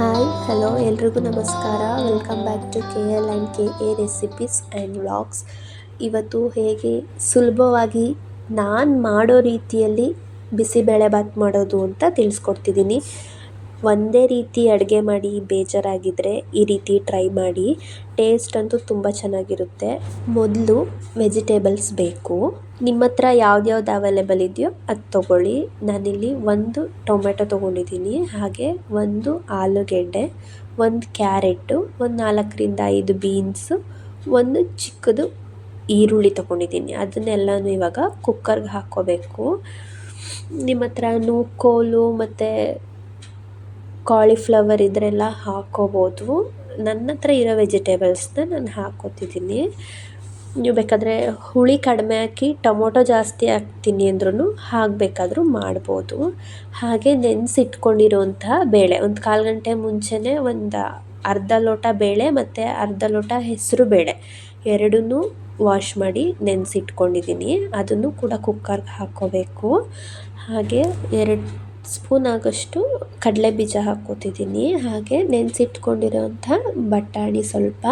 Hi hello ಎಲ್ರಿಗೂ ನಮಸ್ಕಾರ. Welcome back to K L and K A recipes and vlogs ಇವತ್ತು ಹೇಗೆ ಸುಲಭವಾಗಿ ನಾನು ಮಾಡೋ ರೀತಿಯಲ್ಲಿ ಬಿಸಿಬೇಳೆಭಾತ್ ಮಾಡೋದು ಅಂತ ತಿಳಿಸ್ಕೊಡ್ತಿದ್ದೀನಿ ಒಂದೇ ರೀತಿ ಅಡುಗೆ ಮಾಡಿ ಬೇಜಾರಾಗಿದ್ದರೆ ಈ ರೀತಿ ಟ್ರೈ ಮಾಡಿ. ಟೇಸ್ಟ್ ಅಂತೂ ತುಂಬ ಚೆನ್ನಾಗಿರುತ್ತೆ. ಮೊದಲು ವೆಜಿಟೇಬಲ್ಸ್ ಬೇಕು. ನಿಮ್ಮ ಹತ್ರ ಯಾವ್ದ್ಯಾವ್ದು ಅವೈಲೇಬಲ್ ಇದೆಯೋ ಅದು ತೊಗೊಳ್ಳಿ. ನಾನಿಲ್ಲಿ ಒಂದು ಟೊಮೆಟೊ ತೊಗೊಂಡಿದ್ದೀನಿ. ಹಾಗೆ ಒಂದು ಆಲೂಗೆಡ್ಡೆ, ಒಂದು ಕ್ಯಾರೆಟು ಒಂದು ನಾಲ್ಕರಿಂದ ಐದು ಬೀನ್ಸು, ಒಂದು ಚಿಕ್ಕದು ಈರುಳ್ಳಿ ತೊಗೊಂಡಿದ್ದೀನಿ. ಅದನ್ನೆಲ್ಲನೂ ಇವಾಗ ಕುಕ್ಕರ್ಗೆ ಹಾಕ್ಕೋಬೇಕು. ನಿಮ್ಮ ಹತ್ರ ನೂಕೋಲು ಮತ್ತು ಕಾಲಿಫ್ಲವರ್ ಇದ್ರೆಲ್ಲ ಹಾಕ್ಕೋಬೋದು. ನನ್ನ ಹತ್ರ ಇರೋ ವೆಜಿಟೇಬಲ್ಸ್ನ ನಾನು ಹಾಕ್ಕೋತಿದ್ದೀನಿ. ನೀವು ಬೇಕಾದರೆ ಹುಳಿ ಕಡಿಮೆ ಹಾಕಿ, ಟೊಮೊಟೊ ಜಾಸ್ತಿ ಹಾಕ್ತೀನಿ ಅಂದ್ರೂ ಹಾಗೆ ಬೇಕಾದರೂ ಮಾಡ್ಬೋದು. ಹಾಗೆ ನೆನೆಸಿಟ್ಕೊಂಡಿರೋಂಥ ಬೇಳೆ, ಒಂದು ಕಾಲು ಗಂಟೆ ಮುಂಚೆನೇ ಒಂದು ಅರ್ಧ ಲೋಟ ಬೇಳೆ ಮತ್ತು ಅರ್ಧ ಲೋಟ ಹೆಸರು ಬೇಳೆ ಎರಡನ್ನೂ ವಾಶ್ ಮಾಡಿ ನೆನೆಸಿಟ್ಕೊಂಡಿದ್ದೀನಿ. ಅದನ್ನು ಕೂಡ ಕುಕ್ಕರ್ಗೆ ಹಾಕ್ಕೋಬೇಕು. ಹಾಗೆ ಎರಡು ಸ್ಪೂನ್ ಆಗೋಷ್ಟು ಕಡಲೆ ಬೀಜ ಹಾಕ್ಕೋತಿದ್ದೀನಿ. ಹಾಗೆ ನೆನೆಸಿಟ್ಕೊಂಡಿರೋಂಥ ಬಟಾಣಿ ಸ್ವಲ್ಪ.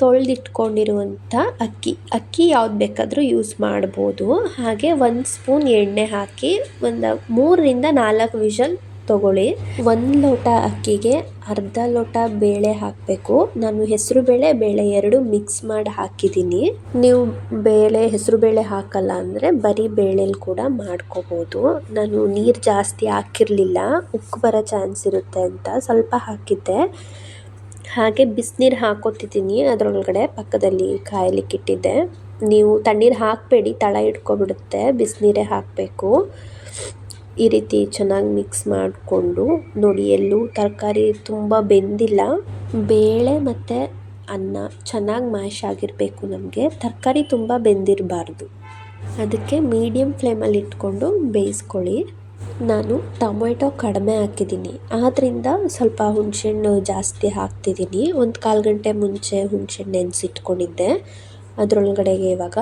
ತೊಳೆದಿಟ್ಕೊಂಡಿರುವಂಥ ಅಕ್ಕಿ. ಅಕ್ಕಿ ಯಾವ್ದು ಬೇಕಾದರೂ ಯೂಸ್ ಮಾಡ್ಬೋದು. ಹಾಗೆ ಒಂದು ಸ್ಪೂನ್ ಎಣ್ಣೆ ಹಾಕಿ ಒಂದು ಮೂರರಿಂದ ನಾಲ್ಕು ವಿಷಲ್ ತೊಗೊಳ್ಳಿ. ಒಂದು ಲೋಟ ಅಕ್ಕಿಗೆ ಅರ್ಧ ಲೋಟ ಬೇಳೆ ಹಾಕಬೇಕು. ನಾನು ಹೆಸರು ಬೇಳೆ ಬೇಳೆ ಎರಡು ಮಿಕ್ಸ್ ಮಾಡಿ ಹಾಕಿದ್ದೀನಿ. ನೀವು ಬೇಳೆ, ಹೆಸರು ಬೇಳೆ ಹಾಕಲ್ಲ ಅಂದರೆ ಬರೀ ಬೇಳೆಲಿ ಕೂಡ ಮಾಡ್ಕೋಬೋದು. ನಾನು ನೀರು ಜಾಸ್ತಿ ಹಾಕಿರಲಿಲ್ಲ, ಉಕ್ಕು ಬರೋ ಚಾನ್ಸ್ ಇರುತ್ತೆ ಅಂತ ಸ್ವಲ್ಪ ಹಾಕಿದ್ದೆ. ಹಾಗೆ ಬಿಸಿನೀರು ಹಾಕೋತಿದ್ದೀನಿ. ಅದರೊಳಗಡೆ ಪಕ್ಕದಲ್ಲಿ ಕಾಯಲಿಕ್ಕೆ ಇಟ್ಟಿದ್ದೆ ನೀವು ತಣ್ಣೀರು ಹಾಕಬೇಡಿ, ತಳ ಹಿಡ್ಕೊಬಿಡುತ್ತೆ ಬಿಸಿನೀರೇ ಹಾಕಬೇಕು. ಈ ರೀತಿ ಚೆನ್ನಾಗಿ ಮಿಕ್ಸ್ ಮಾಡಿಕೊಂಡು ನೋಡಿ, ಎಲ್ಲೂ ತರಕಾರಿ ತುಂಬ ಬೆಂದಿಲ್ಲ. ಬೇಳೆ ಮತ್ತು ಅನ್ನ ಚೆನ್ನಾಗಿ ಮ್ಯಾಶ್ ಆಗಿರಬೇಕು ನಮಗೆ. ತರಕಾರಿ ತುಂಬ ಬೆಂದಿರಬಾರ್ದು. ಅದಕ್ಕೆ ಮೀಡಿಯಮ್ ಫ್ಲೇಮಲ್ಲಿ ಇಟ್ಕೊಂಡು ಬೇಯಿಸ್ಕೊಳ್ಳಿ. ನಾನು ಟೊಮೆಟೊ ಕಡಿಮೆ ಹಾಕಿದ್ದೀನಿ. ಆದ್ದರಿಂದ ಸ್ವಲ್ಪ ಹುಣಸೆಹಣ್ಣು ಜಾಸ್ತಿ ಹಾಕ್ತಿದ್ದೀನಿ. ಒಂದು ಕಾಲು ಗಂಟೆ ಮುಂಚೆ ಹುಣಸೆಹಣ್ಣು ನೆನೆಸಿಟ್ಕೊಂಡಿದ್ದೆ. ಅದರೊಳಗಡೆಗೆ ಇವಾಗ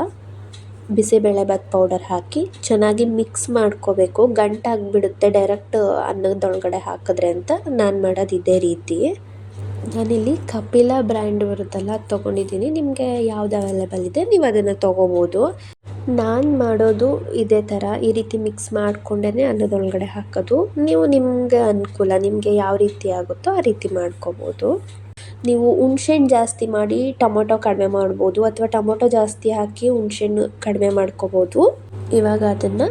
ಬಿಸಿಬೇಳೆಭಾತ್ ಪೌಡರ್ ಹಾಕಿ ಚೆನ್ನಾಗಿ ಮಿಕ್ಸ್ ಮಾಡ್ಕೋಬೇಕು. ಗಂಟಾಗಿಬಿಡುತ್ತೆ ಡೈರೆಕ್ಟ್ ಅನ್ನದೊಳಗಡೆ ಹಾಕಿದ್ರೆ ಅಂತ ನಾನು ಮಾಡೋದು ಇದೇ ರೀತಿ. ನಾನಿಲ್ಲಿ ಕಪಿಲ ಬ್ರ್ಯಾಂಡ್ ಬರುತ್ತಲ್ಲ ತೊಗೊಂಡಿದ್ದೀನಿ. ನಿಮಗೆ ಯಾವ್ದು ಅವೈಲೇಬಲ್ ಇದೆ, ನೀವು ಅದನ್ನು ತೊಗೋಬೋದು. ನಾನು ಮಾಡೋದು ಇದೇ ಥರ ಈ ರೀತಿ ಮಿಕ್ಸ್ ಮಾಡಿಕೊಂಡೇ ಅನ್ನದೊಳಗಡೆ ಹಾಕೋದು. ನೀವು ನಿಮಗೆ ಅನುಕೂಲ, ನಿಮಗೆ ಯಾವ ರೀತಿ ಆಗುತ್ತೋ ಆ ರೀತಿ ಮಾಡ್ಕೋಬೋದು. ನೀವು ಹುಣ್ಸೆಹಣ್ಣು ಜಾಸ್ತಿ ಮಾಡಿ ಟೊಮೊಟೊ ಕಡಿಮೆ ಮಾಡ್ಬೋದು ಅಥವಾ ಟೊಮೊಟೊ ಜಾಸ್ತಿ ಹಾಕಿ ಹುಣ್ಸೆಹಣ್ಣು ಕಡಿಮೆ ಮಾಡ್ಕೋಬೋದು. ಇವಾಗ ಅದನ್ನು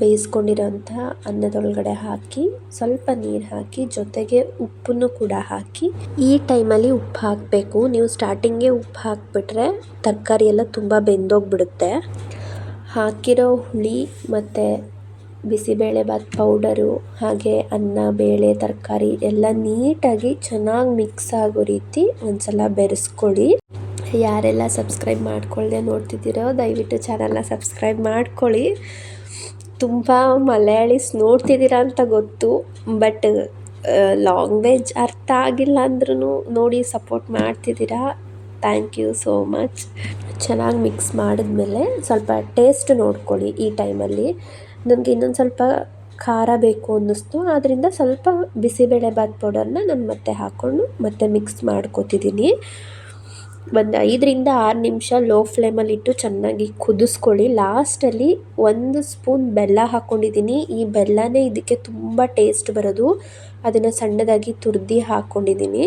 ಬೇಯಿಸ್ಕೊಂಡಿರೋಂಥ ಅನ್ನದೊಳಗಡೆ ಹಾಕಿ, ಸ್ವಲ್ಪ ನೀರು ಹಾಕಿ, ಜೊತೆಗೆ ಉಪ್ಪನ್ನು ಕೂಡ ಹಾಕಿ, ಈ ಟೈಮಲ್ಲಿ ಉಪ್ಪು ಹಾಕಬೇಕು. ನೀವು ಸ್ಟಾರ್ಟಿಂಗೇ ಉಪ್ಪು ಹಾಕಿಬಿಟ್ರೆ ತರಕಾರಿ ಎಲ್ಲ ತುಂಬ ಬೆಂದೋಗ್ಬಿಡುತ್ತೆ. ಹಾಕಿರೋ ಹುಳಿ ಮತ್ತು ಬಿಸಿಬೇಳೆಭಾತ್ ಪೌಡರು ಹಾಗೆ ಅನ್ನ, ಬೇಳೆ, ತರಕಾರಿ ಎಲ್ಲ ನೀಟಾಗಿ ಚೆನ್ನಾಗಿ ಮಿಕ್ಸ್ ಆಗೋ ರೀತಿ ಒಂದು ಸಲ ಬೆರೆಸ್ಕೊಳ್ಳಿ ಯಾರೆಲ್ಲ ಸಬ್ಸ್ಕ್ರೈಬ್ ಮಾಡ್ಕೊಳ್ಳದೆ ನೋಡ್ತಿದ್ದೀರೋ, ದಯವಿಟ್ಟು ಚಾನಲ್ನ ಸಬ್ಸ್ಕ್ರೈಬ್ ಮಾಡ್ಕೊಳ್ಳಿ ತುಂಬ ಮಲಯಾಳೀಸ್ ನೋಡ್ತಿದ್ದೀರಾ ಅಂತ ಗೊತ್ತು ಬಟ್ ಲಾಂಗ್ವೇಜ್ ಅರ್ಥ ಆಗಿಲ್ಲ ಅಂದ್ರೂ ನೋಡಿ ಸಪೋರ್ಟ್ ಮಾಡ್ತಿದ್ದೀರಾ. Thank you so much. ಚೆನ್ನಾಗಿ ಮಿಕ್ಸ್ ಮಾಡಿದ್ಮೇಲೆ ಸ್ವಲ್ಪ ಟೇಸ್ಟ್ ನೋಡ್ಕೊಳ್ಳಿ ಈ ಟೈಮಲ್ಲಿ ನನಗೆ ಇನ್ನೊಂದು ಸ್ವಲ್ಪ ಖಾರ ಬೇಕು ಅನ್ನಿಸ್ತು. ಆದ್ದರಿಂದ ಸ್ವಲ್ಪ ಬಿಸಿಬೇಳೆಬಾತ್ ಪೌಡರ್ನ ನಾನು ಮತ್ತೆ ಹಾಕ್ಕೊಂಡು ಮತ್ತೆ ಮಿಕ್ಸ್ ಮಾಡ್ಕೊತಿದ್ದೀನಿ ಒಂದು ಐದರಿಂದ ಆರು ನಿಮಿಷ ಲೋ ಫ್ಲೇಮಲ್ಲಿ ಇಟ್ಟು ಚೆನ್ನಾಗಿ ಕುದಿಸ್ಕೊಳ್ಳಿ. ಲಾಸ್ಟಲ್ಲಿ ಒಂದು ಸ್ಪೂನ್ ಬೆಲ್ಲ ಹಾಕ್ಕೊಂಡಿದ್ದೀನಿ ಈ ಬೆಲ್ಲನೇ ಇದಕ್ಕೆ ತುಂಬ ಟೇಸ್ಟ್ ಬರೋದು. ಅದನ್ನು ಸಣ್ಣದಾಗಿ ತುರಿದು ಹಾಕ್ಕೊಂಡಿದ್ದೀನಿ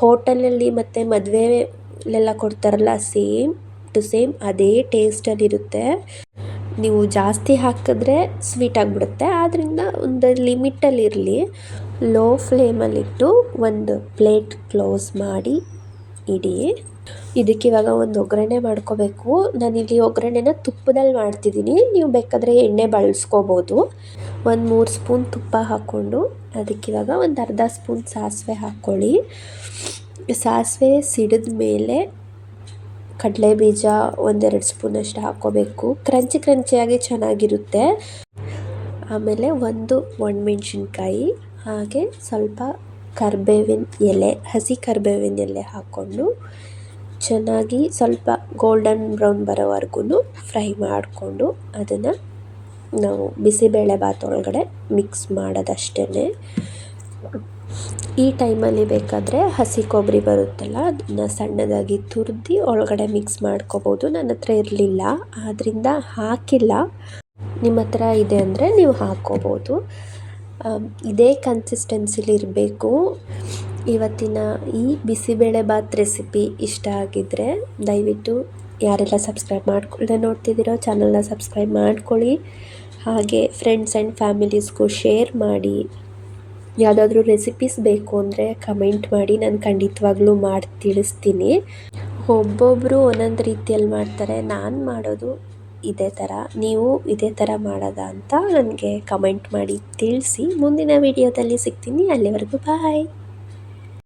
ಹೋಟೆಲಲ್ಲಿ ಮತ್ತು ಮದುವೆಲೆಲ್ಲ ಕೊಡ್ತಾರಲ್ಲ, ಸೇಮ್ ಟು ಸೇಮ್ ಅದೇ ಟೇಸ್ಟಲ್ಲಿರುತ್ತೆ. ನೀವು ಜಾಸ್ತಿ ಹಾಕಿದ್ರೆ ಸ್ವೀಟ್ ಆಗಿಬಿಡುತ್ತೆ. ಆದ್ದರಿಂದ ಒಂದು ಲಿಮಿಟಲ್ಲಿರಲಿ ಲೋ ಫ್ಲೇಮಲ್ಲಿಟ್ಟು ಒಂದು ಪ್ಲೇಟ್ ಕ್ಲೋಸ್ ಮಾಡಿ ಇಡಿ. ಇದಕ್ಕೆ ಇವಾಗ ಒಂದು ಒಗ್ಗರಣೆ ಮಾಡ್ಕೋಬೇಕು. ನಾನಿಲ್ಲಿ ಒಗ್ಗರಣೆನ ತುಪ್ಪದಲ್ಲಿ ಮಾಡ್ತಿದ್ದೀನಿ. ನೀವು ಬೇಕಾದರೆ ಎಣ್ಣೆ ಬಳಸ್ಕೋಬೋದು. ಒಂದು ಮೂರು ಸ್ಪೂನ್ ತುಪ್ಪ ಹಾಕ್ಕೊಂಡು ಅದಕ್ಕಿವಾಗ ಒಂದು ಅರ್ಧ ಸ್ಪೂನ್ ಸಾಸಿವೆ ಹಾಕ್ಕೊಳ್ಳಿ. ಸಾಸಿವೆ ಸಿಡಿದ ಮೇಲೆ ಕಡಲೆ ಬೀಜ ಒಂದೆರಡು ಸ್ಪೂನಷ್ಟು ಹಾಕ್ಕೋಬೇಕು. ಕ್ರಂಚಿ ಕ್ರಂಚಿಯಾಗಿ ಚೆನ್ನಾಗಿರುತ್ತೆ. ಆಮೇಲೆ ಒಂದು ಒಣಮೆಣ್ಸಿನ್ಕಾಯಿ, ಹಾಗೆ ಸ್ವಲ್ಪ ಕರ್ಬೇವಿನ ಎಲೆ, ಹಸಿ ಕರ್ಬೇವಿನ ಎಲೆ ಹಾಕ್ಕೊಂಡು ಚೆನ್ನಾಗಿ ಸ್ವಲ್ಪ ಗೋಲ್ಡನ್ ಬ್ರೌನ್ ಬರೋವರೆಗೂ ಫ್ರೈ ಮಾಡಿಕೊಂಡು ಅದನ್ನು ನಾವು ಬಿಸಿಬೇಳೆಭಾತ್ ಒಳಗಡೆ ಮಿಕ್ಸ್ ಮಾಡೋದಷ್ಟೇ ಈ ಟೈಮಲ್ಲಿ ಬೇಕಾದರೆ ಹಸಿ ಕೊಬ್ಬರಿ ಬರುತ್ತಲ್ಲ ಅದನ್ನು ಸಣ್ಣದಾಗಿ ತುರಿದು ಒಳಗಡೆ ಮಿಕ್ಸ್ ಮಾಡ್ಕೋಬೋದು. ನನ್ನ ಹತ್ರ ಇರಲಿಲ್ಲ ಆದ್ದರಿಂದ ಹಾಕಿಲ್ಲ. ನಿಮ್ಮ ಹತ್ರ ಇದೆ ಅಂದರೆ ನೀವು ಹಾಕ್ಕೋಬೋದು. ಇದೇ ಕನ್ಸಿಸ್ಟೆನ್ಸಿಲಿ ಇರಬೇಕು. ಇವತ್ತಿನ ಈ ಬಿಸಿಬೇಳೆಬಾತ್ ರೆಸಿಪಿ ಇಷ್ಟ ಆಗಿದ್ದರೆ ದಯವಿಟ್ಟು ಯಾರೆಲ್ಲ ಸಬ್ಸ್ಕ್ರೈಬ್ ಮಾಡ್ಕೊಳ್ಳದೆ ನೋಡ್ತಿದ್ದೀರೋ ಚಾನಲ್ನ ಸಬ್ಸ್ಕ್ರೈಬ್ ಮಾಡ್ಕೊಳ್ಳಿ. ಹಾಗೆ ಫ್ರೆಂಡ್ಸ್ ಆ್ಯಂಡ್ ಫ್ಯಾಮಿಲೀಸ್ಗೂ ಶೇರ್ ಮಾಡಿ. ಯಾವುದಾದ್ರೂ ರೆಸಿಪೀಸ್ ಬೇಕು ಅಂದರೆ ಕಮೆಂಟ್ ಮಾಡಿ, ನಾನು ಖಂಡಿತವಾಗ್ಲೂ ಮಾಡಿ, ತಿಳಿಸ್ತೀನಿ. ಒಬ್ಬೊಬ್ಬರು ಒಂದೊಂದು ರೀತಿಯಲ್ಲಿ ಮಾಡ್ತಾರೆ. ನಾನು ಮಾಡೋದು ಇದೇ ಥರ, ನೀವು ಇದೇ ಥರ ಮಾಡೋದಾ ಅಂತ ನನಗೆ ಕಮೆಂಟ್ ಮಾಡಿ ತಿಳಿಸಿ. ಮುಂದಿನ ವೀಡಿಯೋದಲ್ಲಿ ಸಿಗ್ತೀನಿ. ಅಲ್ಲಿವರೆಗೂ ಬಾಯ್